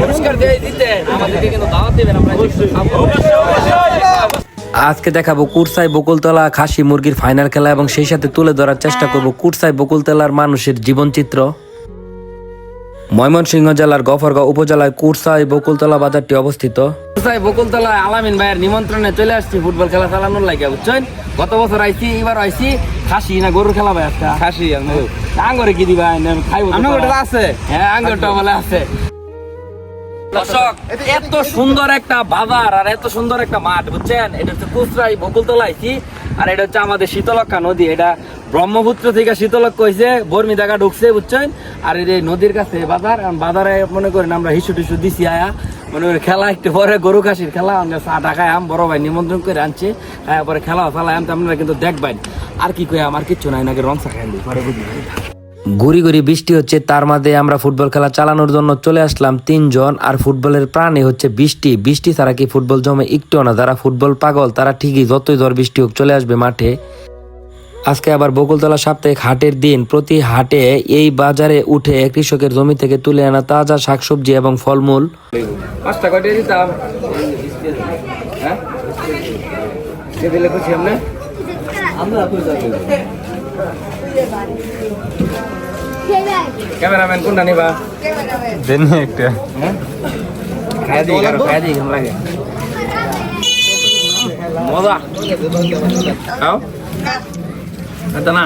পুরস্কার দিয়ে দিতে। আমাদেরকে কিন্তু দাওয়াত দেবেন আমরা আজকে দেখাবো কুরসাই বকুলতলা খাসি মুরগির ফাইনাল খেলা এবং সেই সাথে তুলে ধরার চেষ্টা করব কুরসাই বকুলতলার মানুষের জীবনচিত্র। ময়মনসিংহ জেলার গফরগাঁও উপজেলায় কুরসাই বকুলতলা বাজারটি অবস্থিত। কুরসাই বকুলতলা আলামিন ভাইয়ের নিমন্ত্রণে চলে আসছি ফুটবল খেলা চালানোর লাগে বুঝছেন? গত বছর আইছি এবার আইছি খাসি না গরুর খেলা ভাই একটা খাসি আঙ্গরে। কি দিবা? খাইব আছে। হ্যাঁ আঙ্গুরটা বলে আছে। দর্শক এত সুন্দর একটা বাজার আর এত সুন্দর একটা মাঠ বুঝছেন? এটা হচ্ছে কুচরাই বকুলতলা আইছি আর এটা হচ্ছে আমাদের শীতলক্ষা নদী। এটা ব্রহ্মপুত্র থেকে শীতলক্ষ হয়েছে বর্মি জায়গা ঢুকছে বুঝছেন? আর এই নদীর কাছে বাজার আর বাজারে মনে করেন আমরা হিসু টিসু দিছি আয়া মনে করি খেলা একটু পরে গরু খাসির খেলা আমরা চা টাকায় আম বড় ভাই নিমন্ত্রণ করে আনছে পরে খেলা ফেলা আম আপনারা কিন্তু দেখবেন আর কি কই আমার কিচ্ছু নাই নাকি রং খাই পরে বুঝি গুড়ি গুড়ি বৃষ্টি হচ্ছে তার মাঝে আমরা ফুটবল খেলা চালানোর জন্য চলে আসলাম তিনজন আর ফুটবলের প্রাণী হচ্ছে বৃষ্টি। বৃষ্টি ছাড়া কি ফুটবল জমে একটু না? যারা ফুটবল পাগল তারা ঠিকই যতই ঝড় বৃষ্টি হোক চলে আসবে মাঠে। আজকে আবার বকুলতলা সাপ্তাহিক হাটের দিন। প্রতি হাটে এই বাজারে উঠে কৃষকের জমি থেকে তুলে আনা তাজা শাকসবজি এবং ফলমূল। হ্যাঁ? আমরা? ক্যামেরাম্যান কোনটা নিবা দেন একটা হ্যাঁ খাইয়া দিই কারো খাইয়া দিই কেমন লাগে মজা খাও এটা না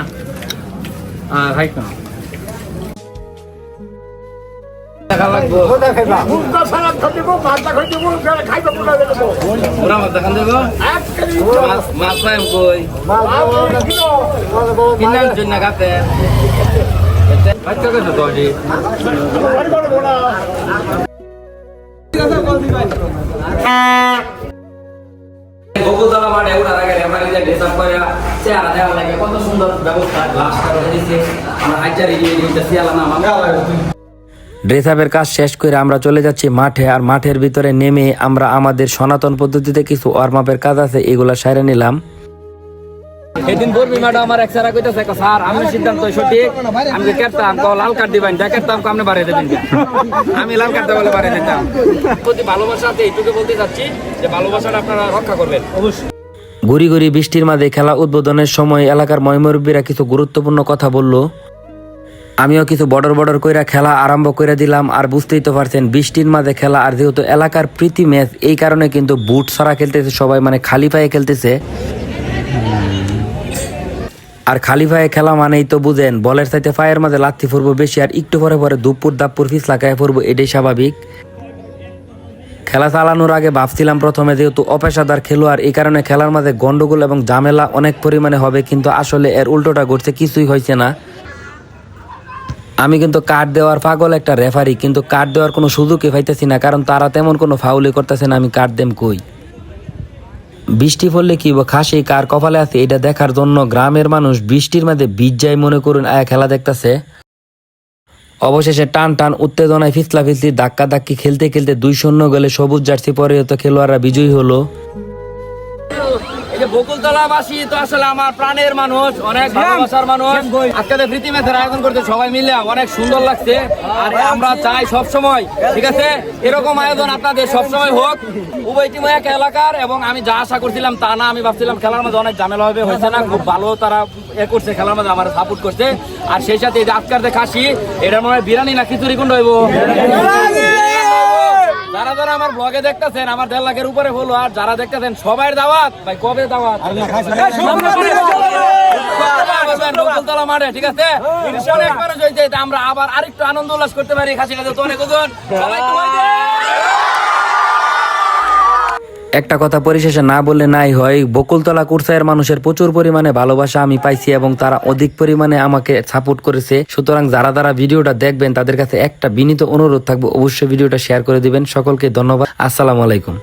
আর খাই না দেখা লাগবো। পুরা মাছ দেখান দেবো। মাছ মাছ পাইম কই? কিনার জন্য গাতে বাচ্চা কত দশি বকুলতলা মাঠে ওঠার আগে রেফারি যে ড্রেস আপ করে চেহারা দেওয়া লাগে কত সুন্দর ব্যবস্থা গ্লাস করে দিচ্ছে আমরা হাইচারি ড্রেস আপের কাজ শেষ করে আমরা চলে যাচ্ছি মাঠে আর মাঠের ভিতরে নেমে আমরা আমাদের সনাতন পদ্ধতিতে কিছু ওয়ার্ম আপের কাজ আছে এগুলা সাইরে নিলাম। এদিন বর্মি ম্যাডাম আমার এক সারা কইতাছে স্যার আমি সিদ্ধান্ত সঠিক আমি যে কো লাল কার্ড দিবেন যা কেরতাম কো আপনি বাড়িয়ে দেবেন। আমি লাল কার্ড বলে বাড়িয়ে দিতাম। প্রতি ভালোবাসা আছে এইটুকু বলতে চাচ্ছি যে ভালোবাসাটা আপনারা রক্ষা করবেন। অবশ্যই। গুড়ি গুড়ি বৃষ্টির মাঝে খেলা উদ্বোধনের সময় এলাকার ময়মুরব্বীরা কিছু গুরুত্বপূর্ণ কথা বলল। আমিও কিছু বর্ডার বর্ডার কইরা খেলা আরম্ভ করে দিলাম, আর বুঝতেই তো পারছেন বৃষ্টির মাঝে খেলা, আর যেহেতু এলাকার প্রীতি ম্যাচ, এই কারণে কিন্তু বুট ছাড়া খেলতেছে, সবাই মানে খালি পায়ে খেলতেছে। আর খালি পায়ে খেলা মানেই তো বুঝেন, বলের সাথে পায়ের মাঝে লাথি ফুরবো বেশি, আর একটু পরে পরে দুপুর দাপ্পুর ফিস লাগায় ফুরবো, এটাই স্বাভাবিক। খেলা চালানোর আগে ভাবছিলাম প্রথমে যেহেতু অপেশাদার খেলোয়াড়, এই কারণে খেলার মাঝে গন্ডগোল এবং ঝামেলা অনেক পরিমাণে হবে, কিন্তু আসলে এর উল্টোটা ঘটছে, কিছুই হয়েছে না। আমি কিন্তু কার্ড দেওয়ার পাগল একটা রেফারি কিন্তু কার্ড দেওয়ার কোনো সুযোগই পাইতেছি না, কারণ তারা তেমন কোনো ফাউলি করতেছে না, আমি কার্ড দেম কই? বৃষ্টি পড়লে কি খাসি, কার কপালে আছে এটা দেখার জন্য গ্রামের মানুষ বৃষ্টির মাঝে বিজ্জাই মনে করুন, আয়া খেলা দেখতাছে। অবশেষে টান টান উত্তেজনায় ফিসলা ফিসলি ধাক্কা ধাক্কি খেলতে খেলতে দুই শূন্য গেলে সবুজ জার্সি পরে তো খেলোয়াড়রা বিজয়ী হলো। এই যে বকুলতলাবাসী তো আসলে আমার প্রাণের মানুষ অনেক ভালোবাসার মানুষ। আজকে প্রীতি ম্যাচের আয়োজন করতে সবাই মিলে অনেক সুন্দর লাগছে। আর আমরা চাই সব সময় ঠিক আছে? এরকম আয়োজন আপনাদের সব সময় হোক। উভয় টিম এক এলাকার এবং আমি যা আশা করছিলাম তা না আমি ভাবছিলাম খেলার মধ্যে অনেক ঝামেলা হবে হয়েছে না খুব ভালো তারা এ করছে খেলার মধ্যে আমার সাপোর্ট করছে। আর সেই সাথে এই যে আজকার যে খাসি এটা মনে হয় বিরানি না খিচুড়ি কোন রইব ব্লগে দেখতেছেন আমার দেড় লাখের উপরে হলো আর যারা দেখতেছেন সবাই দাওয়াত। ভাই কবে দাওয়াত? মাঠে ঠিক আছে? তা আমরা আবার আরেকটু আনন্দ উল্লাস করতে পারি খাসি খাসি তো অনেক ওজন। সবাই হয়ে। একটা কথা পরিশেষে না বললে নাই হয়, বকুলতলা কুরসাইয়ের মানুষের প্রচুর পরিমাণে ভালোবাসা আমি পাইছি এবং তারা অধিক পরিমাণে আমাকে সাপোর্ট করেছে। সুতরাং যারা যারা ভিডিওটা দেখবেন, তাদের কাছে একটা বিনীত অনুরোধ থাকবে, অবশ্যই ভিডিওটা শেয়ার করে দিবেন। সকলকে ধন্যবাদ। আসসালামু আলাইকুম।